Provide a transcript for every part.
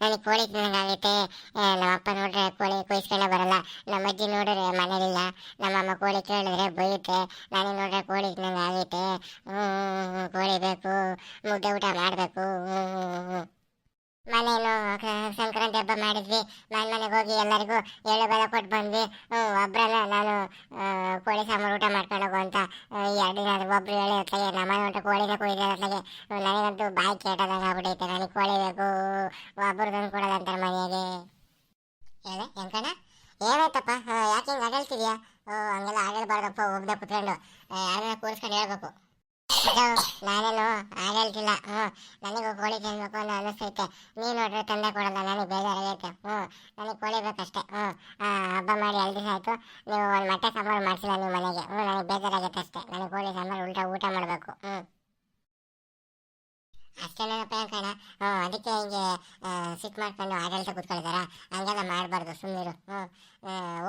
ನನಗೆ ಕೋಳಿ ತಿನ್ನಂಗಾಗೈತೆ ನಮ್ಮ ಅಪ್ಪ ನೋಡ್ರೆ ಕೋಳಿ ಕೊಯ್ಸ್ಕೊಂಡೆ ಬರಲ್ಲ. ನಮ್ಮ ಅಜ್ಜಿ ನೋಡಿದ್ರೆ ಮನೇಲಿಲ್ಲ. ನಮ್ಮ ಅಮ್ಮ ಕೋಳಿ ಕೇಳಿದ್ರೆ ಬೈಯುತ್ತೆ. ನಾನು ನೋಡ್ರೆ ಕೋಳಿ ತಿನ್ನಂಗಾಗೈತೆ ಕೋಳಿ ಬೇಕು. ಮುದ್ದೆ ಊಟ ಮಾಡಬೇಕು. ಮಾಡಿದ್ವಿ. ಮನೆ ಮನೆಗೆ ಹೋಗಿ ಎಲ್ಲರಿಗೂ ಎಳ್ಳು ಬೆಲ್ಲ ಕೊಟ್ಟು ಬಂದ್ವಿ. ಒಬ್ಬರಲ್ಲ ನಾನು ಕೋಳಿ ಸಾಂಬಾರು ಊಟ ಮಾಡ್ಕೊಂಡು ಹೋಗು ಅಂತ ಎರಡು ದಿನ ಒಬ್ರು ಎಳೆ ಹೊತ್ತಾಗೆ ನಮ್ಮ ಹೊಂಟು ಕೋಳಿನ ಕೊಯ್ದೆ ಹೊತ್ಲಾಗೆ ನನಗಂತೂ ಬಾಯಿ ಕೇಟದಾಗ ಆಗ್ಬಿಟ್ಟೈತೆ ನನಗೆ ಕೋಳಿ ಬೇಕು ಒಬ್ಬರು ತಂದು ಕೊಡೋದು ಅಂತಾರೆ ಮನೆಗೆ. ಹೇಳ ಹೆಂಕಣ ಏನಾಯ್ತಪ್ಪ? ಯಾಕೆ ಹಿಂಗೆ ಓ, ಹಂಗೆಲ್ಲ ಆಗಲ್ಬಾರ್ದಪ್ಪ ಒಬ್ಬನೇ ಕುತ್ಕೊಂಡು. ಯಾರನ್ನ ಕೂರಿಸ್ಕೊಂಡು ಹೇಳ್ಬೇಕು. ನಾನೇನು ಆಗಲ್ತಿಲ್ಲ ಹ್ಞೂ ನನಗೂ ಕೋಳಿ ತಿನ್ಬೇಕು ಅನ್ನೋ ಅನಿಸ್ತೈತೆ. ನೀನು ನೋಡ್ರೆ ತಂದೆ ಕೊಡಲ್ಲ, ನನಗೆ ಬೇಜಾರಾಗೈತೆ. ಹ್ಞೂ ನನಗೆ ಕೋಳಿ ಬೇಕಷ್ಟೇ. ಹ್ಞೂ ಹಬ್ಬ ಮಾಡಿ ಎರಡು ದಿವಸ ಆಯಿತು. ನೀವು ಒಂದು ಮೊಟ್ಟೆ ಸಾಂಬಾರು ಮಾಡಿಸಿಲ್ಲ ನೀವು ಮನೆಗೆ. ಹ್ಞೂ ನನಗೆ ಬೇಜಾರಾಗೈತೆ ಅಷ್ಟೇ. ನನಗೆ ಕೋಳಿ ಸಾಂಬಾರು ಉಲ್ಟಾ ಊಟ ಮಾಡಬೇಕು. ಹ್ಞೂ ಅಷ್ಟೇನಪ್ಪ ಕಣ. ಹ್ಞೂ ಅದಕ್ಕೆ ಹಿಂಗೆ ಸಿಟ್ ಮಾಡ್ಕೊಂಡು ಆಡಳಿತ ಕೂತ್ಕೊಳ್ತಾರ? ಹಂಗೆಲ್ಲ ಮಾಡಬಾರ್ದು ಸುಮ್ಮನಿರು ಹ್ಞೂ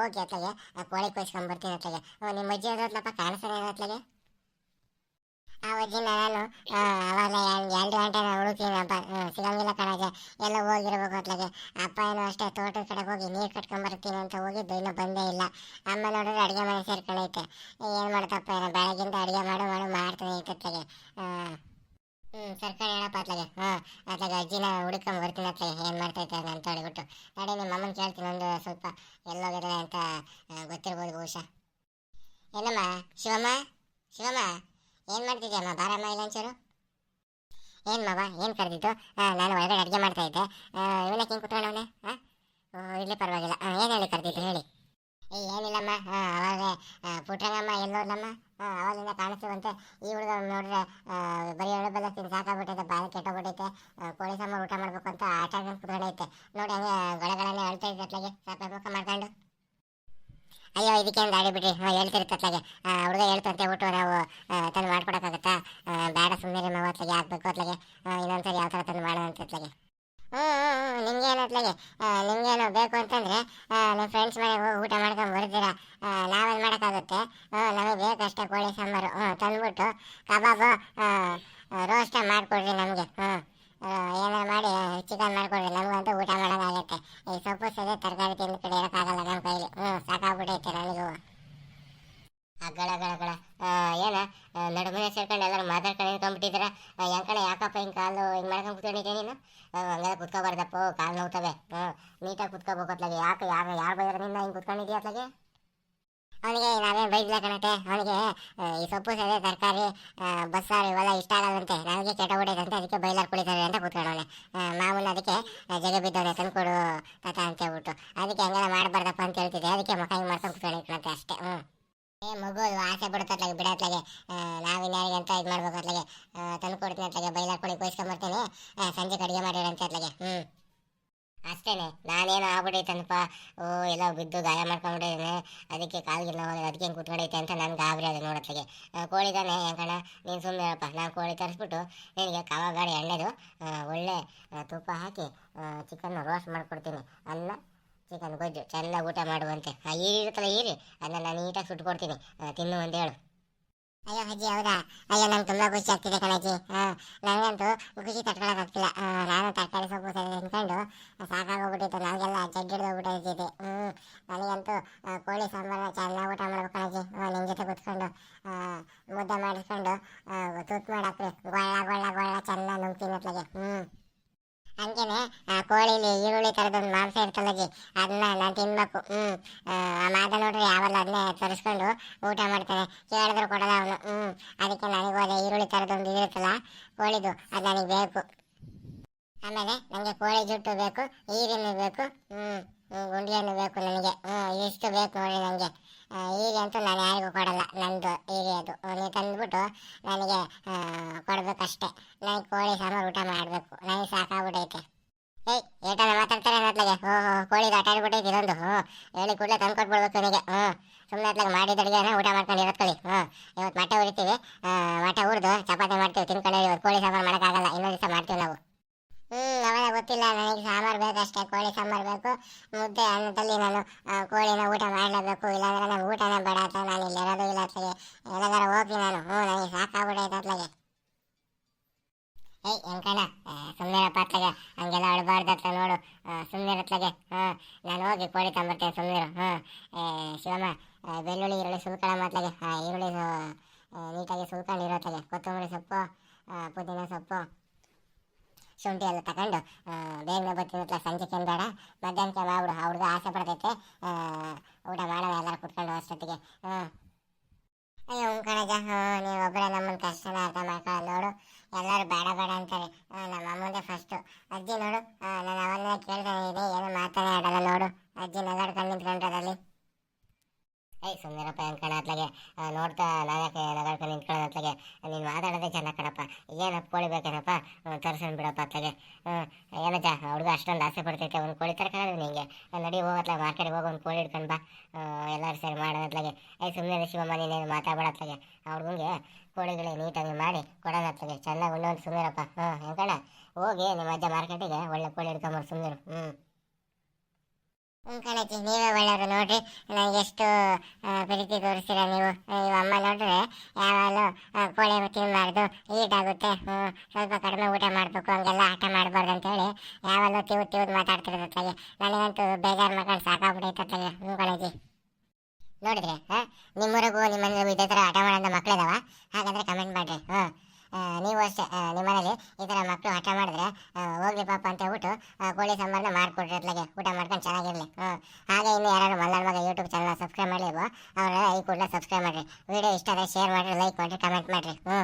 ಓಕೆ ಅತ್ಲಾಗೆ ಕೋಳಿ ಕೊಯ್ಸ್ಕೊಂಡ್ಬರ್ತೀನಿ ಅತ್ಲಾಗೆ. ಹ್ಞೂ ನಿಮ್ಮ ಅಜ್ಜಿ ಹೋದ್ಲಪ್ಪ, ಕಾಣಿಸ್ತಾನೆ ಅತ್ಲಾಗೆ? ಆ ಅಜ್ಜಿ ನಾನು ಅವಾಗ ಎರಡು ಗಂಟೆ ಹ್ಞೂ ಸಿಗಂಗಿಲ್ಲ ಕಣಗೆ ಎಲ್ಲ ಹೋಗಿರ್ಬೇಕು ಅತ್ಲಾಗೆ. ಅಪ್ಪ ಏನು ಅಷ್ಟೇ ತೋಟದ ಕಡೆ ಹೋಗಿ ನೀರು ಕಟ್ಕೊಂಬರ್ತೀನಿ ಅಂತ ಹೋಗಿದ್ದು, ಇನ್ನೂ ಬಂದೇ ಇಲ್ಲ. ಅಮ್ಮ ನೋಡಿದ್ರೆ ಅಡುಗೆ ಮನೆ ಸೇರ್ಕೊಂಡೈತೆ ಏನು ಮಾಡ್ತಪ್ಪ ಏನೋ ಬೆಳಗಿಂದ ಅಡುಗೆ ಮಾಡು ಮಾಡು, ಮಾಡ್ತಾನೆ ಇತ್ತತ್ಲಾಗೆ ಹ್ಞೂ ಸರ್ಕಾರ ಹೇಳಪ್ಪ ಅತ್ಲಾಗೆ. ಹಾಂ, ಅತ್ಲಾಗೆ ಅಜ್ಜಿನ ಹುಡ್ಕೊಂಡ್ ಬರ್ತೀನಿ ಅತ್ಲಾಗೆ. ಏನು ಮಾಡ್ತೈತೆ ಅಂತ ಹೇಳಿಬಿಟ್ಟು ನಡಿ ನಿಮ್ಮ ಅಮ್ಮನ ಕೇಳ್ತೀನಿ ಒಂದು ಸ್ವಲ್ಪ. ಎಲ್ಲೋಗಿದ್ದಾರೆ ಅಂತ ಗೊತ್ತಿರ್ಬೋದು ಬಹುಶಃ. ಏನಮ್ಮ? ಶಿವಮ್ಮ? ಶಿವಮ್ಮ? ಏನು ಮಾಡ್ತಿದ್ಯಮ್ಮ ಬಾರಮ್ಮ ಇಲ್ಲ ಒಂಚೂರು ಏನು ಮಾವ ಏನು ಕರೆದಿದ್ದು? ನಾನು ಒಳಗಡೆ ಅಡುಗೆ ಮಾಡ್ತಾ ಇದ್ದೆ. ಇವನಕ್ಕೆ ಹಿಂಗೆ ಕುತ್ಕೊಂಡವನೆ ಹಾಂ ಇಲ್ಲಿ ಪರವಾಗಿಲ್ಲ. ಏನು ಹೇಳಿ ಕರೆದಿದ್ದು? ಹೇಳಿ. ಏ ಏನಿಲ್ಲಮ್ಮ. ಅವಾಗ ಎಲ್ಲೋದ್ಲಮ್ಮ? ಹಾಂ ಅವಾಗಿಂದ ಕಾಣಿಸ್ತೀವಂತೆ ಈ ಹುಡುಗ ನೋಡಿದ್ರೆ ಆ, ಬರೀ ಎರಡು ಬೆಲ್ಲ ತಿಂದು ಸಾಕಾಗ್ಬಿಟ್ಟೈತೆ ಬಾಯಿ ಕೆಟ್ಟೋಗ್ಬಿಟ್ಟೈತೆ. ಕೋಳಿ ಸಾಂಬಾರು ಊಟ ಮಾಡ್ಬೇಕು ಅಂತ ಆಟ ಕುತ್ಕೊಂಡೈತೆ. ನೋಡಿ ಹಂಗೆ ಗಳಗಳನ್ನೇ ಅಳ್ತಾ ಇದ್ದೆ ಅತ್ಲಾಗೆ ಸಾಕಾಗ್ಬೇಕು ಮಾಡ್ಕೊಂಡು. ಅಯ್ಯೋ, ಇದಕ್ಕೆ ಒಂದು ಗಾಡಿ ಬಿಡ್ರಿ? ಹಾಂ ಹುಡುಗ ಹೇಳ್ತಂತೆ ಬಿಟ್ಟು ನಾವು ತಂದು ಮಾಡ್ಕೊಡಕ್ಕಾಗತ್ತಾ? ಬೇಡ ಸುಮ್ಮನೆ ನಮ್ಮ ಅತ್ಲಾಗೆ ಹಾಕ್ಬೇಕು ಅತ್ಲಾಗೆ. ಇನ್ನೊಂದ್ಸರಿ ಯಾವ ಥರ ತಂದು ಮಾಡೋಣ ಅಂತ ಅತ್ಲಾಗೆ. ಹ್ಞೂ ಹ್ಞೂ ನಿಮ್ಗೇನು ಅತ್ಲಾಗೆ? ನಿಮ್ಗೇನು ಬೇಕು ಅಂತಂದರೆ ನಿಮ್ಮ ಫ್ರೆಂಡ್ಸ್ ಮನೆಗೆ ಹೋಗಿ ಊಟ ಮಾಡ್ಕೊಂಡು ಬರ್ತೀರಾ ನಾವೇನು ಮಾಡೋಕ್ಕಾಗುತ್ತೆ ಹ್ಞೂ ನಮಗೆ ಬೇಕಷ್ಟೇ ಕೋಳಿ ಸಾಂಬಾರು ಹ್ಞೂ ತಂದ್ಬಿಟ್ಟು ಕಬಾಬು ರೋಸ್ಟ್ ಮಾಡಿಕೊಡ್ರಿ ನಮಗೆ ಹ್ಞೂ ಏನಾರು ಮಾಡಿ ಚಿಕನ್ ಅಂತ ಊಟ ಮಾಡೋದಾಗತ್ತೆ. ಈ ಸೊಪ್ಪು ಸದೆ ತರಕಾರಿ ತಿಂದು ಕಡೆ ನಮ್ಮ ಕೈಲಿ. ಹ್ಞೂ ಸಾಕಾಗ್ಬಿಟ್ಟೈತೆ ನನಗೂ. ಅಗಳ ಗಳ ಗಳ ಏನ ನಡುಮನೆ ಸೇರ್ಕೊಂಡು ಎಲ್ಲರೂ ಮಾತಾಡ್ಕೊಂಡು ನಿಂತ್ಕೊಂಡ್ಬಿಟ್ಟಿದ್ದೀರ? ಕಡೆ ಯಾಕಪ್ಪ ಹಿಂಗೆ ಕಾಲು ಹಿಂಗೆ ಮಾಡ್ಕೊಂಡು ಕುತ್ಕೊಂಡಿದ್ದೆ ನೀನು? ಹಂಗೆಲ್ಲ ಕುತ್ಕೋಬಾರ್ದಪ್ಪ, ಕಾಲು ನೋವ್ತವೆ ಹ್ಞೂ ನೀಟಾಗಿ ಕುತ್ಕೋಬೇಕು ಅತ್ಲಾಗೆ. ಯಾಕೆ, ಯಾರು ಯಾರು ಬೈದ್ರೆ ನಿನ್ನ ಹಿಂಗೆ ಕುತ್ಕೊಂಡಿದ್ಯಾ ಅತ್ಲಾಗೆ? ಅವನಿಗೆ ನಾವೇನು ಬೈದಿಲ್ಲ ಕಣಕ್ಕೆ? ಅವನಿಗೆ ಈ ಸೊಪ್ಪು ಸದೆ ತರಕಾರಿ ಬಸ್ಸಾರು ಇವೆಲ್ಲ ಇಷ್ಟ ಆಗಲ್ಲಂತೆ ನನಗೆ ಕೆಟ್ಟ ಅಂತ ಅದಕ್ಕೆ ಬೈಲರ್ ಕುಳಿತಾರೆ ಅಂತ ಕೂತ್ಕೊಂಡವನೆ. ಮಾಮೂಲು ಅದಕ್ಕೆ ಜಗ ಬಿದ್ದವನೆ ತಂದ್ಕೊಡು ತಾತ ಅಂತ ಹೇಳ್ಬಿಟ್ಟು. ಅದಕ್ಕೆ ಹಂಗೆಲ್ಲ ಮಾಡಬಾರ್ದಪ್ಪ ಅಂತ ಹೇಳ್ತಿದ್ದೆ. ಅದಕ್ಕೆ ಮಕ್ಕ ಹಿಂಗೆ ಮಾಡ್ಕೊಂಡು ಕುತ್ಕೊಂಡಿರ್ಕಣಂತೆ ಅಷ್ಟೇ. ಹ್ಞೂ ಏ, ಮಗು ಆಸೆ ಬಿಡುತ್ತತ್ಲಾಗೆ ಬಿಡತ್ಲಾಗೆ. ಅಂತ ಇದು ಮಾಡ್ಬೇಕು ಅತ್ಲಾಗೆ ತಂದು ಕೊಡ್ತೀನಿ ಅತ್ಲಾಗೆ ಬೈಲಾರ್ ಕೊಡಿ ಕೊಯ್ಸ್ಕೊಂಬರ್ತೀನಿ ಆ, ಸಂಜೆಗೆ ಅಡುಗೆ ಮಾಡಿರಂತೆ ಅತ್ಲಾಗೆ ಹ್ಞೂ ಅಷ್ಟೇನೆ ನಾನೇನು ಆಗ್ಬಿಟ್ಟೈತನಪ್ಪ ಓ ಎಲ್ಲ ಬಿದ್ದು ಗಾಯ ಮಾಡ್ಕೊಂಡ್ಬಿಟ್ಟಿದ್ದೇನೆ ಅದಕ್ಕೆ ಕಾಲ್ಗಿಲ್ಲ ಹೋಗಿ ಅದಕ್ಕೆ ಹಿಂಗೆ ಕುತ್ಕೊಂಡೈತೆ ಅಂತ ನನ್ಗೆ ಗಾಬರಿ ಅದು ನೋಡತ್ಲಾಗೆ ಕೋಳಿ ತಾನೆ ನೀನು ಸುಮ್ಮನೆ ಹೇಳಪ್ಪ ನಾನು ಕೋಳಿ ತರಿಸ್ಬಿಟ್ಟು ನಿನಗೆ ಕವಾಗಾಡಿ ಗಾಡಿ ಎಣ್ಣೆದು ಒಳ್ಳೆ ತುಪ್ಪ ಹಾಕಿ ಚಿಕನ್ ರೋಸ್ಟ್ ಮಾಡ್ಕೊಡ್ತೀನಿ. ಅನ್ನ ಚಿಕನ್ ಗೊಜ್ಜು. ಚೆನ್ನಾಗಿ ಊಟ ಮಾಡುವಂತೆ. ಆ ಈರಿ ಇರುತ್ತಲ್ಲ ಈರಿ ಅದನ್ನ ನಾನು ನೀಟಾಗಿ ಸುಟ್ಕೊಡ್ತೀನಿ. ತಿನ್ನು ಅಂತ ಹೇಳು. ಅಯ್ಯೋ ಅಜ್ಜಿ, ಹೌದಾ? ಅಯ್ಯೋ, ನಂಗೆ ತುಂಬ ಖುಷಿ ಆಗ್ತಿದೆ ಕಣಜ್ಜಿ. ಹಾಂ ನನಗಂತೂ ಖುಷಿ ತಡ್ಕೊಳಕ್ಕಾಗ್ತಿಲ್ಲ ನಾನು ತರಕಾರಿ ಸೊಪ್ಪು ಸರಿ ತಿನ್ಕೊಂಡು ಸಾಕಾಗೋಗ್ಬಿಟ್ಟಿತ್ತು ನನಗೆಲ್ಲ ಜಡ್ಡು ಹಿಡಿದೋಗ್ಬಿಟ್ಟಿದೆ ಹ್ಞೂ ನನಗಂತೂ ಕೋಳಿ ಸಾಂಬಾರು ಚೆನ್ನಾಗಿ ಊಟ ಮಾಡ್ಬೇಕು ಕಣಜ್ಜಿ. ನಿನ್ನ ಜೊತೆ ಕೂತ್ಕೊಂಡು ಮುದ್ದೆ ಮಾಡಿಸ್ಕೊಂಡು ತುತ್ತು ಮಾಡಾಕ್ರಿ. ಗೊಳ್ಳ ಗೊಳ್ಳ ಗೊಳ್ಳ ಚೆನ್ನಾಗಿ ನುಂಗ್ತೀನಿ ಅತ್ಲಾಗೆ. ಹ್ಞೂ ಹಂಗೇನೆ ಕೋಳಿಲಿ, ಈರುಳ್ಳಿ ಥರದೊಂದು ಮಾಂಸ ಇರ್ತಲ್ಲಜ್ಜಿ ಅದನ್ನ ನಾನು ತಿನ್ಬೇಕು. ಹ್ಞೂ ಆ ಮಾದ ನೋಡ್ರಿ, ಯಾವಲ್ಲ ಅದನ್ನೇ ತರಿಸ್ಕೊಂಡು ಊಟ ಮಾಡ್ತಾನೆ. ಕೇಳಿದ್ರು ಕೊಡಲ್ಲ ಅವನು. ಹ್ಞೂ ಅದಕ್ಕೆ ನನಗೂ ಅದೇ ಈರುಳ್ಳಿ ಥರದೊಂದು ಇದಿರುತ್ತಲ್ಲ ಕೋಳಿದು, ಅದು ನನಗೆ ಬೇಕು. ಆಮೇಲೆ ನನಗೆ ಕೋಳಿ ಜುಟ್ಟು ಬೇಕು ಈರಿನೂ ಬೇಕು ಹ್ಞೂ ಗುಂಡಿಯನ್ನು ಬೇಕು ನನಗೆ. ಹ್ಞೂ ಇಷ್ಟು ಬೇಕು ನೋಡಿ ನನಗೆ ಈರಿ ಅಂತೂ ನಾನು ಯಾರಿಗೂ ಕೊಡಲ್ಲ ನಂದು ಈಗ ಅದು. ನೀವು ತಂದ್ಬಿಟ್ಟು ನನಗೆ ಕೊಡಬೇಕಷ್ಟೇ. ನನಗೆ ಕೋಳಿ, ಸಾಂಬಾರು ಊಟ ಮಾಡಬೇಕು. ನನಗೆ ಸಾಕಾಗ್ಬಿಟ್ಟೈತೆ ಏಯ್ ಏಟಲ್ಲ ಮಾತಾಡ್ತಾರೆ ಅನ್ನತ್ಲಾಗೆ ಹ್ಞೂ ಹ್ಞೂ ಕೋಳಿಗೆ ಆಟ ಇದೊಂದು. ಹ್ಞೂ ಹೇಳಿ ಕೂಡಲೇ ತಂದು ಕೊಟ್ಬಿಡ್ಬೇಕು ನನಗೆ. ಹ್ಞೂ ಸುಮ್ಮನೆ ಅತ್ಲಾಗ ಮಾಡಿದ ಅಡುಗೆನ ಊಟ ಮಾಡ್ಕೊಂಡು ಇರತ್ಕೊಳ್ಳಿ ಹ್ಞೂ ಇವತ್ತು ಮೊಟ್ಟೆ ಉರಿತೀವಿ ಮೊಟ್ಟೆ ಹುರಿದು ಚಪಾತಿ ಮಾಡ್ತೀವಿ ತಿನ್ಕೊಂಡು ಇವತ್ತು ಕೋಳಿ ಸಾಂಬಾರು ಮಾಡೋಕ್ಕಾಗಲ್ಲ. ಇನ್ನೊಂದು ದಿವಸ ಮಾಡ್ತೀವಿ ನಾವು. ಹ್ಮ್ ಅವನ ಗೊತ್ತಿಲ್ಲ, ನನಗೆ ಸಾಂಬಾರ್ ಬೇಕಷ್ಟೇ ಕೋಳಿ ಸಾಂಬಾರ್ ಬೇಕು, ಮುದ್ದೆ, ಅನ್ನದಲ್ಲಿ ನಾನು ಕೋಳಿನ ಊಟ ಮಾಡಲೇಬೇಕು, ಇಲ್ಲಾಂದ್ರೆ ನಾನು ಊಟನ ಬೇಡ ಅಂತ ನಾನು ಇಲ್ಲಿ ಇರೋದು ಇಲ್ಲ ಅತ್ಲಾಗೆ ಎಲ್ಲದಾರ ಹೋಗಿ ನಾನು ಹ್ಞೂ ನನಗೆ ಸಾಕಾಗ್ಬಿಡೈತೆ ಅತ್ಲಾಗೆ ಏಯ್ ಹೆಂಕಣ ಸುಮ್ಮನೆ ಅತ್ಲಾಗೆ ಹಂಗೆಲ್ಲ ಅಳಬಾರ್ದು ಅಂತ ನೋಡು ಸುಮ್ಮನಿರತ್ಲಾಗೆ ಹಾಂ, ನಾನು ಹೋಗಿ ಕೋಳಿ ತಂಬರ್ತೇನೆ ಸುಮ್ಮನಿರು ಹಾಂ ಶಿವಮ್ಮ ಬೆಳ್ಳುಳ್ಳಿ, ಈರುಳ್ಳಿ ಸುಲ್ಕಣ ಮಾತ್ಲಾಗೆ ಹಾಂ ಈರುಳ್ಳಿ ನೀಟಾಗಿ ಸುಲ್ಕೊಂಡಿರೋ ತಗೆ ಕೊತ್ತಂಬರಿ ಸೊಪ್ಪು ಪುದೀನ ಸೊಪ್ಪು ಶುಂಠಿ ಎಲ್ಲ ತಗೊಂಡು ಬೇಗನೆ ಬರ್ತೀನಿ ಅತ್ಲ ಸಂಜೆಗೆ ಏನು ಬೇಡ. ಮಧ್ಯಾಹ್ನಕ್ಕೆ ಮಾಡ್ಬಿಡು ಆ ಆಸೆ ಪಡ್ತೈತೆ. ಊಟ ಮಾಡೋಣ, ಎಲ್ಲರೂ ಕುತ್ಕೊಂಡು ಅಷ್ಟೊತ್ತಿಗೆ. ಅಯ್ಯೋ ಹ್ಞೂ ಕಣಜ ನೀವು ಒಬ್ಬರೇ ನಮ್ಮನ್ನ ಕಷ್ಟನ ಅರ್ಥ ಮಾಡ್ಕೊಳ್ಳೋದು ನೋಡು. ಎಲ್ಲರೂ ಬೇಡ ಬೇಡ ಅಂತಾರೆ. ನಮ್ಮ ಅಮ್ಮಂದೇ ಫಸ್ಟು ಅಜ್ಜಿ ನೋಡು ನಾನು ಅವನ್ನ ಕೇಳ್ದೆ ಏನು ಮಾತಾಡೇ ಆಡಲ್ಲ ನೋಡು. ಅಜ್ಜಿ ನಗಾಡ್ಕೊಂಡು ಅತ್ಲಾಗೆ ನೀನು ಮಾತಾಡೋದೇ ಚೆನ್ನಾಗಿ ಕಣಪ್ಪ. ಏನಪ್ಪ ಕೋಳಿ ಬೇಕೇನಪ್ಪ? ತರ್ಸನ್ ಬಿಡಪ್ಪ ಅತ್ತಗೆ ಏನಜ್ಜ ಹುಡುಗ ಅಷ್ಟೊಂದು ಆಸೆ ಪಡ್ತೈತೆ, ಒಂದು ಕೋಳಿ ತರ್ಕೊಳ್ಳೋದು ನಿಂಗೆ. ನಡಿ ಹೋಗತ್ಲ ಮಾರ್ಕೆಟ್ಗೆ ಹೋಗಿ, ಒಂದು ಕೋಳಿ ಹಿಡ್ಕೊಂಡು ಬಾ. ಎಲ್ಲರೂ ಸೇರಿ ಮಾಡೋದತ್ಲಾಗೆ ಐ ಸುಮ್ಮನೆ ಶಿವಮ್ಮ ನೀನೇನು ಮಾತಾಡ್ಬೇಡತ್ಲಾಗೆ ಆ ಹುಡುಗಂಗೆ ಕೋಳಿಗಳೇ ನೀಟಾಗಿ ಮಾಡಿ ಕೊಡೋದತ್ಲಾಗೆ ಚೆನ್ನಾಗಿ ಉಣ್ಣೋದು ಸುಮ್ಮನಿರಪ್ಪ ಹ್ಞೂ ಹೆಂಗಣ್ಣ ಹೋಗಿ ನಿಮ್ಮ ಅಜ್ಜ ಮಾರ್ಕೆಟಿಗೆ ಒಳ್ಳೆ ಕೋಳಿ ಹಿಡ್ಕೊಂಬರು ಸುಮ್ಮನೆ ಹ್ಞೂ ಹ್ಞೂ ಕಣಜ್ಜಿ, ನೀವೇ ಒಳ್ಳೆಯವರು ನೋಡ್ರಿ. ನನಗೆ ಎಷ್ಟು ಪ್ರೀತಿ ತೋರಿಸ್ತೀರ ನೀವು? ನೀವು ಅಮ್ಮ ನೋಡ್ರೆ ಯಾವಾಗಲೂ ಕೋಳಿ ತಿನ್ನಬಾರ್ದು ಈಟಾಗುತ್ತೆ ಹ್ಞೂ ಸ್ವಲ್ಪ ಕಡಿಮೆ ಊಟ ಮಾಡಬೇಕು, ಹಂಗೆಲ್ಲ ಆಟ ಮಾಡಬಾರ್ದು ಅಂತೇಳಿ ಯಾವಾಗಲೂ ತಿವು ತಿವ್ದು ಮಾತಾಡ್ತಿರ್ತೈತೆ ನನಗಂತೂ ಬೇಜಾರು ಮಾಡ್ಕೊಂಡು ಸಾಕಾಗ್ಬಿಟ್ಟೈತೆ ಹ್ಞೂ ಕಣಜ್ಜಿ. ನೋಡಿದ್ರೆ, ಹಾಂ? ನಿಮ್ಮೂರಿಗೂ ನಿಮ್ಮ ಮನೆಗೂ ಇದೇ ಥರ ಆಟ ಮಾಡೋಂಥ ಮಕ್ಳಿದಾವ ಹಾಗಾದರೆ ಕಮೆಂಟ್ ಮಾಡಿರಿ, ಹಾಂ? ನೀವು ಅಷ್ಟೇ ನಿಮ್ಮನೇಲಿ ನಿಮ್ಮ ಮನೇಲಿ ಈ ಥರ ಮಕ್ಕಳು ಹಠ ಮಾಡಿದ್ರೆ ಹೋಗ್ಲಿ ಪಾಪ ಅಂತ ಹೇಳ್ಬಿಟ್ಟು ಕೋಳಿ ಸಾಂಬಾರನ್ನ ಮಾಡಿಕೊಡ್ರಿ ಅತ್ಲಾಗೆ ಊಟ ಮಾಡ್ಕೊಂಡು ಚೆನ್ನಾಗಿರಲಿ. ಹ್ಞೂ ಹಾಗೆ ಇನ್ನು ಯಾರು ಮಲ್ನಾಡ್ ಮಗ ಯೂಟ್ಯೂಬ್ ಚಾನಲ್ ಸಬ್ಸ್ಕ್ರೈಬ್ ಮಾಡಲಿಲ್ವೋ, ಅವರೆಲ್ಲ ಈ ಕೂಡಲೇ ಸಬ್ಸ್ಕ್ರೈಬ್ ಮಾಡಿರಿ. ವಿಡಿಯೋ ಇಷ್ಟ ಆದರೆ ಶೇರ್ ಮಾಡಿರಿ ಲೈಕ್ ಮಾಡಿರಿ ಕಮೆಂಟ್ ಮಾಡಿರಿ. ಹ್ಞೂ